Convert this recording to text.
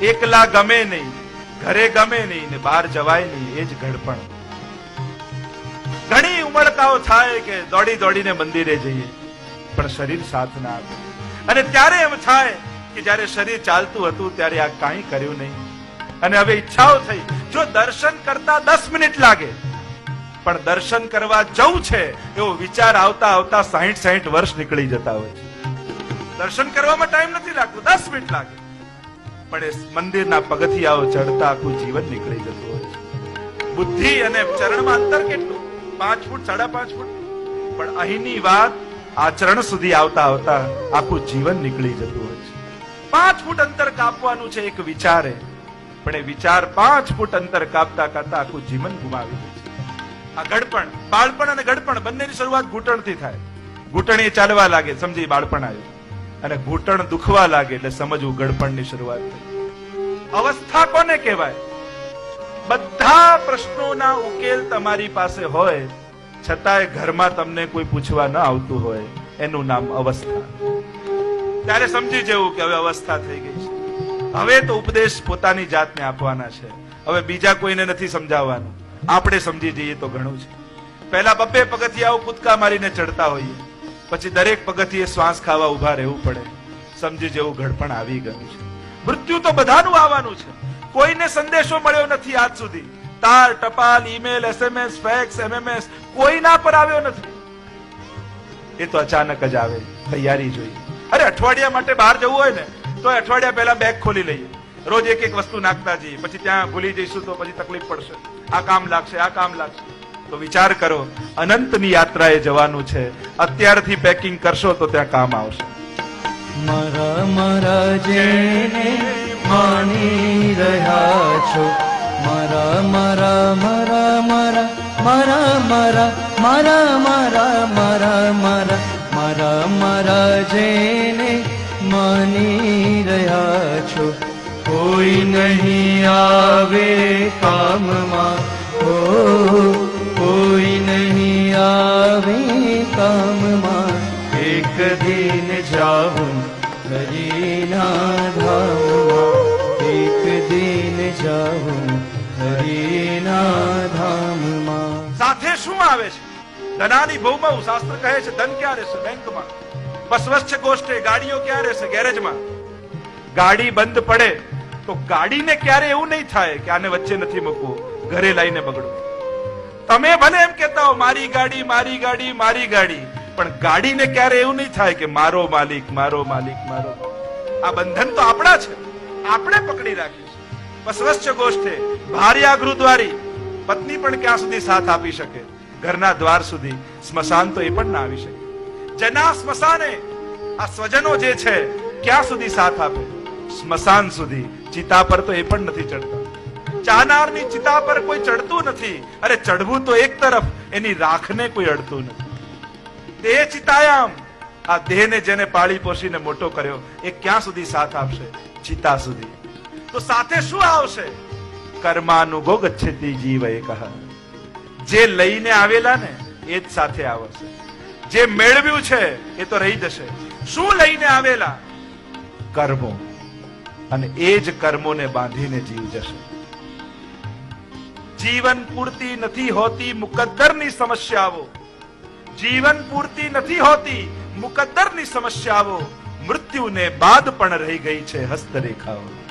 એકલા ગમે નહીં, ઘરે ગમે નહીં ને બહાર જવાય નહીં, એ જ ઘડપણ ઘણી ઉમળકાઓ થાય કે દોડી દોડીને મંદિરે જઈએ, પણ શરીર સાથ ના આપે. અને ત્યારે એમ થાય કે જ્યારે શરીર ચાલતું હતું ત્યારે આ કાંઈ કર્યું નહીં. અને હવે ઈચ્છાઓ થઈ, જો દર્શન કરતા દસ મિનિટ લાગે, પણ દર્શન કરવા જવું છે, એવો વિચાર આવતા આવતા સાહીઠ સાહીઠ વર્ષ નીકળી જતા હોય છે. દર્શન કરવામાં ટાઈમ નથી લાગતો, દસ મિનિટ લાગે. પણ એ મંદિરના પગથિયાઓ ચડતા આખું જીવન નીકળી જતું હોય બુદ્ધિ અને ચરણમાં અંતર કેટલું? પાંચ ફૂટ, સાડા પાંચ ફૂટ? પણ અહીંની વાત આચરણ સુધી આવતા આવતા આખું જીવન નીકળી જતું હોય છે. પાંચ ફૂટ અંતર કાપવાનું છે એક વિચારે, પણ એ વિચાર પાંચ ફૂટ અંતર કાપતા કાપતા આખું જીવન ગુમાવી દે છે. આ ગડપણ, બાળપણ અને ગડપણ બંનેની શરૂઆત ઘૂંટણથી થાય. ઘૂંટણ એ ચાલવા લાગે, સમજી બાળપણ આવ્યું. અને ઘૂંટણ દુખવા લાગે એટલે સમજવું ગડપણની શરૂઆત થઈ. અવસ્થા કોને કહેવાય? બધા પ્રશ્નોના ઉકેલ તમારી પાસે હોય, છતાંય ઘરમાં તમને કોઈ પૂછવા ન આવતું હોય. એનું નામ અવસ્થા. ત્યારે સમજી જવું કે હવે અવસ્થા થઈ ગઈ છે. હવે તો ઉપદેશ પોતાની જાતને આપવાના છે. હવે બીજા કોઈને નથી સમજાવવાનું. આપણે સમજી જઈએ તો ઘણું છે. પહેલા બબ્બે પગથિયાઓ કૂદકા મારીને ચડતા હોઈએ. પછી દરેક પગથિયે શ્વાસ ખાવા ઊભા રહેવું પડે. સમજી જેવું ઘડપણ આવી ગયું છે. મૃત્યુ તો બધાનું આવવાનું છે. કોઈને સંદેશો મળ્યો નથી આજ સુધી. તાર, ટપાલ ઈમેલ એસએમએસ ફેક્સ એમએમએસ કોઈના પર આવ્યો નથી. એ તો અચાનક જ આવે. તૈયારી જોઈએ. અરે, અઠવાડિયા માટે બહાર જવું હોય ને, તો અઠવાડિયા પહેલા બેગ ખોલી લઈએ. રોજ એક એક વસ્તુ નાખતા જઈએ. પછી ત્યાં ભૂલી જઈશું તો પછી તકલીફ પડશે. આ કામ લાગશે, આ કામ લાગશે. તો વિચાર કરો અનંતની યાત્રાએ જવાનું છે અત્યારથી પેકિંગ કરશો તો ત્યાં કામ આવશે મારા મારા જેને માની રહ્યા છો મારા મારા મારા મારા મારા મારા મારા મારા મારા મારા મારા મારા જેને માની રહ્યા છો કોઈ નહીં આવે કામમાં ઓ કામમાં એક દિન જાઉં હરિના ધામમાં એક દિન જાઉં હરિના ધામમાં સાથે શું આવે છે? ધનાની બહુમહુ શાસ્ત્ર કહે છે, ધન ક્યાં રહેશે બેંકમાં. સ્વચ્છ ગોષ્ઠે ગાડીઓ ક્યાં રહેશે ગેરેજમાં. ગાડી બંધ પડે તો ગાડીને ક્યારે એવું નહીં થાય કે આને વચ્ચે નથી મૂકવું. ઘરે લઈને બગડવું. તમે ભલે એમ કેતા હો, મારી ગાડી મારી ગાડી મારી ગાડી. પણ ગાડીને ક્યારે એવું નહીં થાય કે મારો માલિક મારો માલિક, મારો આ બંધન તો આપણા છે. આપણે પકડી રાખ્યું છે. બસવચ્છ ગોષ્ઠે ભાર્યા ગૃહદ્વારી પત્ની પણ ક્યાં સુધી સાથ આપી શકે? ઘરના દ્વાર સુધી. સ્મશાન તો એ પણ ના આવી શકે. જના સ્મશાને આ સ્વજનો જે છે, ક્યાં સુધી સાથ આપે? સ્મશાન સુધી. ચિતા પર તો એ પણ નથી ચડતા. ચાહનારની ચિતા પર કોઈ ચડતું નથી. અરે ચડવું તો એક તરફ, એની રાખને કોઈ અડતું નથી. દેહ ચિતાયામ. આ દેહને જેને પાળી પોષીને મોટો કર્યો, એ ક્યાં સુધી સાથ આપશે? ચિતા સુધી. તો સાથે શું આવશે? કર્માનુભોગ તે જીવ એ કહા જે લઈને આવેલા ને, એ જ સાથે આવશે. જે મેળવ્યું છે, એ તો રહી જશે. શું લઈને આવેલા? કર્મો. અને એ જ કર્મોને બાંધીને જીવ જશે. જીવન પૂરતી નથી હોતી મુકદ્દરની સમસ્યાઓ જીવન પૂરતી નથી હોતી મુકદ્દરની સમસ્યાઓ મૃત્યુને બાદ પણ રહી ગઈ છે હસ્તરેખાઓ.